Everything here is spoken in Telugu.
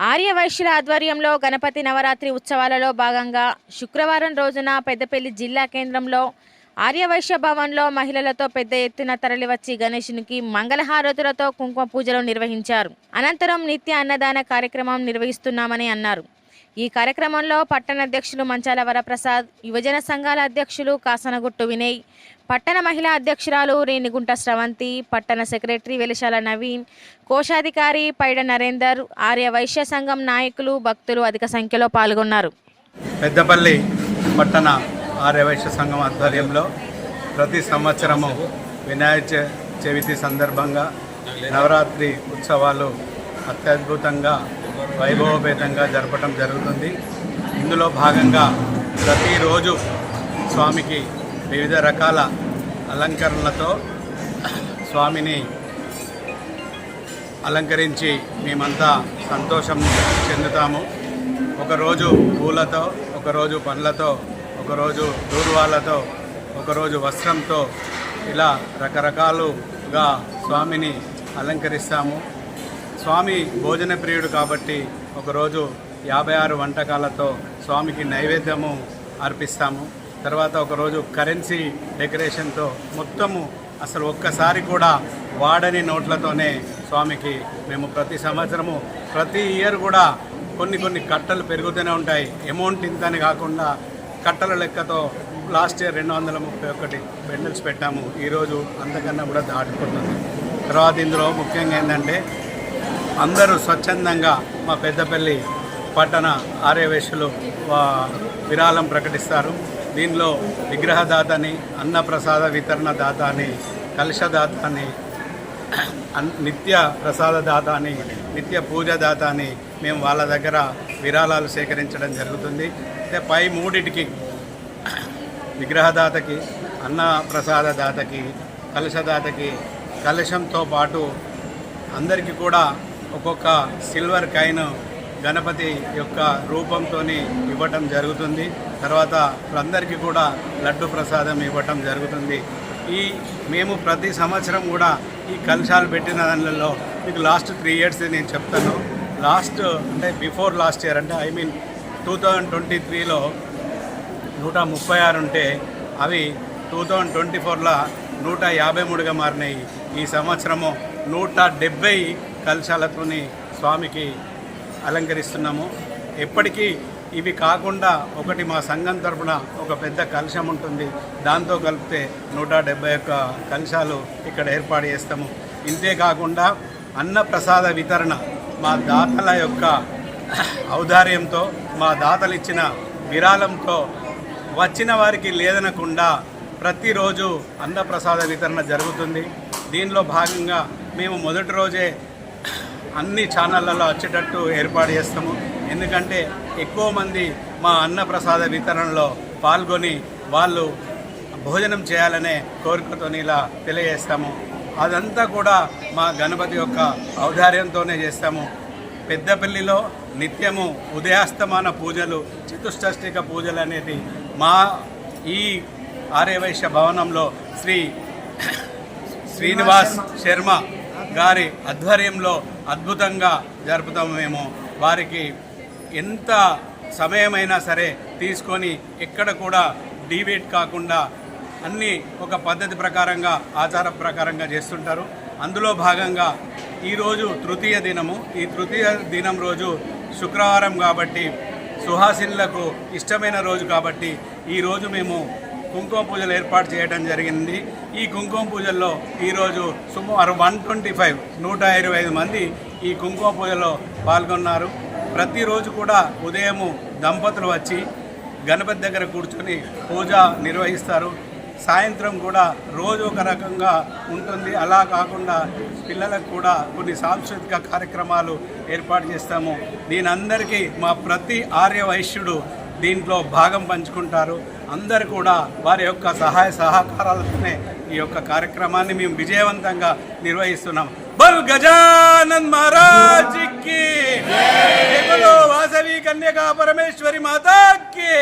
ఆర్యవైశ్యుల ఆధ్వర్యంలో గణపతి నవరాత్రి ఉత్సవాలలో భాగంగా శుక్రవారం రోజున పెద్దపల్లి జిల్లా కేంద్రంలో ఆర్యవైశ్య భవన్లో మహిళలతో పెద్ద ఎత్తున తరలివచ్చి గణేశునికి మంగళహారతులతో కుంకుమ పూజలు నిర్వహించారు. అనంతరం నిత్య అన్నదాన కార్యక్రమం నిర్వహిస్తున్నామని అన్నారు. ఈ కార్యక్రమంలో పట్టణ అధ్యక్షులు మంచాల వరప్రసాద్ యువజన సంఘాల అధ్యక్షులు కాసనగుట్టు వినయ్ పట్టణ మహిళా అధ్యక్షురాలు రేణిగుంట స్రవంతి పట్టణ సెక్రటరీ వెలిశాల నవీన్ కోశాధికారి పైడ నరేందర్ ఆర్య వైశ్య సంఘం నాయకులు భక్తులు అధిక సంఖ్యలో పాల్గొన్నారు. పెద్దపల్లి పట్టణ ఆర్య వైశ్య సంఘం ఆధ్వర్యంలో ప్రతి సంవత్సరము వినాయక చవితి సందర్భంగా నవరాత్రి ఉత్సవాలు అత్యద్భుతంగా వైభవపేతంగా జరపడం జరుగుతుంది. ఇందులో భాగంగా ప్రతిరోజు స్వామికి వివిధ రకాల అలంకరణలతో స్వామిని అలంకరించి మేమంతా సంతోషం చెందుతాము. ఒకరోజు పూలతో ఒకరోజు పండ్లతో ఒకరోజు దూర్వాలతో ఒకరోజు వస్త్రంతో ఇలా రకరకాలుగా స్వామిని అలంకరిస్తాము. స్వామి భోజన ప్రియుడు కాబట్టి ఒకరోజు యాభై ఆరు వంటకాలతో స్వామికి నైవేద్యము అర్పిస్తాము. తర్వాత ఒకరోజు కరెన్సీ డెకరేషన్తో మొత్తము అసలు ఒక్కసారి కూడా వాడని నోట్లతోనే స్వామికి మేము ప్రతి సంవత్సరము ప్రతి ఇయర్ కూడా కొన్ని కొన్ని కట్టలు పెరుగుతూనే ఉంటాయి. అమౌంట్ ఇంతని కాకుండా కట్టల లెక్కతో లాస్ట్ ఇయర్ రెండు వందల ముప్పై ఒకటి బెండల్స్ పెట్టాము. ఈరోజు అంతకన్నా కూడా దాటిపోతుంది. తర్వాత ఇందులో ముఖ్యంగా ఏంటంటే అందరూ స్వచ్ఛందంగా మా పెద్దపల్లి పట్టణ ఆర్యవేశులు వా- విరాళం ప్రకటిస్తారు. దీనిలో విగ్రహదాతని అన్నప్రసాద వితరణ దాతని కలశదాత అని అన్- నిత్య ప్రసాద దాతని నిత్య పూజ దాతని మేము వాళ్ళ దగ్గర విరాళాలు సేకరించడం జరుగుతుంది. అయితే పై మూడిటికి విగ్రహదాతకి అన్న ప్రసాద దాతకి కలశదాతకి కలశంతో పాటు అందరికీ కూడా ఒక్కొక్క సిల్వర్ కాయిన్ గణపతి యొక్క రూపంతో ఇవ్వటం జరుగుతుంది. తర్వాత అందరికీ కూడా లడ్డు ప్రసాదం ఇవ్వటం జరుగుతుంది. ఈ మేము ప్రతి సంవత్సరం కూడా ఈ కలశాలు పెట్టిన దానిలో మీకు లాస్ట్ త్రీ ఇయర్స్ నేను చెప్తాను. లాస్ట్ అంటే బిఫోర్ లాస్ట్ ఇయర్ అంటే I mean two thousand twenty త్రీలో నూట ముప్పై ఆరు ఉంటే అవి టూ థౌజండ్ ట్వంటీ ఫోర్లో నూట యాభై మూడుగా మారినాయి. ఈ సంవత్సరము నూట డెబ్బై కలశాలతోని స్వామికి అలంకరిస్తున్నాము. ఎప్పటికీ ఇవి కాకుండా ఒకటి మా సంఘం తరపున ఒక పెద్ద కలశం ఉంటుంది. దాంతో కలిపితే నూట డెబ్బై ఒక్క కలశాలు ఇక్కడ ఏర్పాటు చేస్తాము. ఇంతే కాకుండా అన్నప్రసాద వితరణ మా దాతల యొక్క ఔదార్యంతో మా దాతలు ఇచ్చిన విరాళంతో వచ్చిన వారికి లేదనకుండా ప్రతిరోజు అన్నప్రసాద వితరణ జరుగుతుంది. దీనిలో భాగంగా మేము మొదటి రోజే అన్ని ఛానళ్ళలో వచ్చేటట్టు ఏర్పాటు చేస్తాము. ఎందుకంటే ఎక్కువ మంది మా అన్నప్రసాద వితరణలో పాల్గొని వాళ్ళు భోజనం చేయాలనే కోరికతో ఇలా తెలియజేస్తాము. అదంతా కూడా మా గణపతి యొక్క ఔదార్యంతోనే చేస్తాము. పెద్దపల్లిలో నిత్యము ఉదయాస్తమాన పూజలు చతుష్టష్టిక పూజలు అనేది మా ఈ ఆర్యవైశ్య భవనంలో శ్రీ శ్రీనివాస్ శర్మ గారి ఆధ్వర్యంలో అద్భుతంగా జరుపుతాము మేము. వారికి ఎంత సమయమైనా సరే తీసుకొని ఎక్కడ కూడా డివేట్ కాకుండా అన్నీ ఒక పద్ధతి ప్రకారంగా ఆచార ప్రకారంగా చేస్తుంటారు. అందులో భాగంగా ఈరోజు తృతీయ దినము. ఈ తృతీయ దినం రోజు శుక్రవారం కాబట్టి సుహాసిన్లకు ఇష్టమైన రోజు కాబట్టి ఈరోజు మేము కుంకుమ పూజలు ఏర్పాటు చేయడం జరిగింది. ఈ కుంకుమ పూజల్లో ఈరోజు సుమారు వన్ ట్వంటీ ఫైవ్ నూట ఇరవై ఐదు మంది ఈ కుంకుమ పూజలో పాల్గొన్నారు. ప్రతిరోజు కూడా ఉదయము దంపతులు వచ్చి గణపతి దగ్గర కూర్చొని పూజ నిర్వహిస్తారు. సాయంత్రం కూడా రోజు ఒక రకంగా ఉంటుంది. అలా కాకుండా పిల్లలకు కూడా కొన్ని సాంస్కృతిక కార్యక్రమాలు ఏర్పాటు చేస్తాము. దీనందరికీ మా ప్రతి ఆర్య వైశ్యుడు దీంట్లో భాగం పంచుకుంటారు. అందరు కూడా వారి యొక్క సహాయ సహకారాలతోనే ఈ యొక్క కార్యక్రమాన్ని మేము విజయవంతంగా నిర్వహిస్తున్నాం. బల్ గజానన్ మహారాజ్కి వాసవి కన్యకా పరమేశ్వరి మాతాకి.